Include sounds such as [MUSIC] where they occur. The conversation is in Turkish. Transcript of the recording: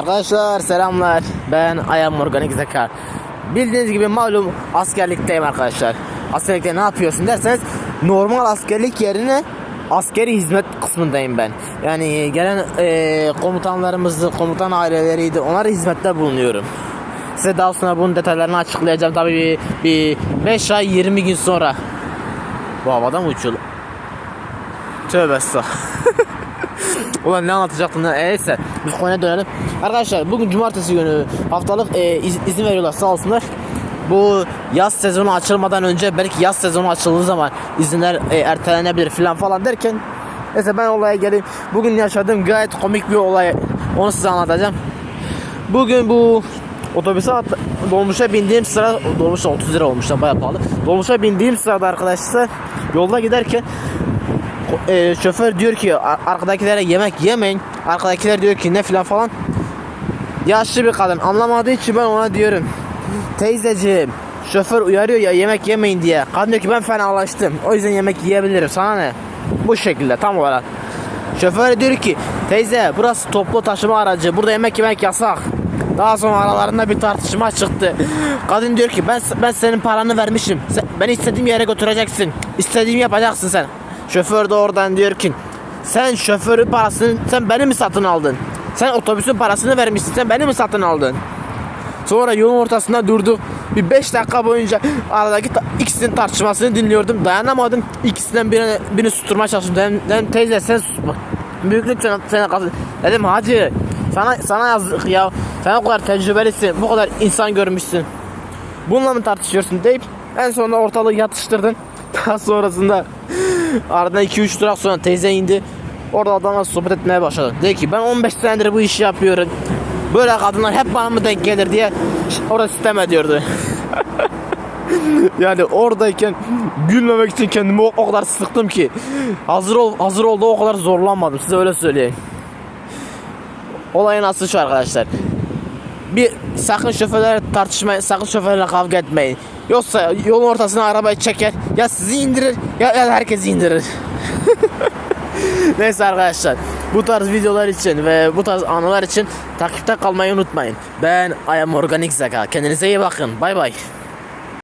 Arkadaşlar selamlar. Ben Ayam Organik Zeka. Bildiğiniz gibi malum askerlikteyim arkadaşlar. Askerlikte ne yapıyorsun derseniz normal askerlik yerine askeri hizmet kısmındayım ben. Yani gelen eee komutanlarımızı, komutan aileleriydi. Onlara hizmette bulunuyorum. Size daha sonra bunun detaylarını açıklayacağım tabii bir, bir 5 ay 20 gün sonra. Bu havada mı uçuyor? Tövbe estağfurullah. Ulan ne anlatacaktım lan? Neyse biz konuya dönelim. Arkadaşlar bugün cumartesi günü haftalık e, iz- izin veriyorlar sağ olsunlar. Bu yaz sezonu açılmadan önce belki yaz sezonu açıldığı zaman izinler e, ertelenebilir falan falan derken Neyse ben olaya geleyim. Bugün yaşadığım gayet komik bir olay. Onu size anlatacağım. Bugün bu otobüse at- dolmuşa bindiğim sıra dolmuş 30 lira olmuş bayağı pahalı. Dolmuşa bindiğim sırada arkadaşlar yolda giderken e, şoför diyor ki "Ar- arkadakilere yemek yemeyin. Arkadakiler diyor ki ne filan falan. Yaşlı bir kadın anlamadığı için ben ona diyorum. Teyzeciğim şoför uyarıyor ya yemek yemeyin diye. Kadın diyor ki ben fenalaştım. O yüzden yemek yiyebilirim. Sana ne? Bu şekilde tam olarak. Şoför diyor ki teyze burası toplu taşıma aracı. Burada yemek yemek yasak. Daha sonra aralarında bir tartışma çıktı. Kadın diyor ki ben ben senin paranı vermişim. Sen, beni istediğim yere götüreceksin. İstediğimi yapacaksın sen. Şoför de oradan diyor ki sen şoförün parasını sen beni mi satın aldın? Sen otobüsün parasını vermişsin. Sen beni mi satın aldın? Sonra yolun ortasında durduk. Bir 5 dakika boyunca aradaki ta- ikisinin tartışmasını dinliyordum. Dayanamadım. İkisinden birini, birini susturmaya çalıştım. Dedim, dedim teyze sen sus. bak. Büyüklük sana, sana. Dedim hacı sana, sana yazık ya. Sen o kadar tecrübelisin. Bu kadar insan görmüşsün. Bununla mı tartışıyorsun deyip en sonunda ortalığı yatıştırdın. [LAUGHS] Daha sonrasında aradan 2-3 durak sonra teyze indi. Orada adamla sohbet etmeye başladı. Dedi ki ben 15 senedir bu işi yapıyorum. Böyle kadınlar hep bana mı denk gelir diye orada sistem ediyordu. [LAUGHS] yani oradayken gülmemek için kendimi o kadar sıktım ki hazır ol hazır oldu o kadar zorlanmadım size öyle söyleyeyim. Olayın aslı şu arkadaşlar. Bir sakın şoförlerle tartışmayın, sakın şoförlerle kavga etmeyin. Yoksa yolun ortasına arabayı çeker, ya sizi indirir ya, ya herkesi indirir. [LAUGHS] Neyse arkadaşlar, bu tarz videolar için ve bu tarz anılar için takipte kalmayı unutmayın. Ben I am Organik Zeka. Kendinize iyi bakın. Bay bay.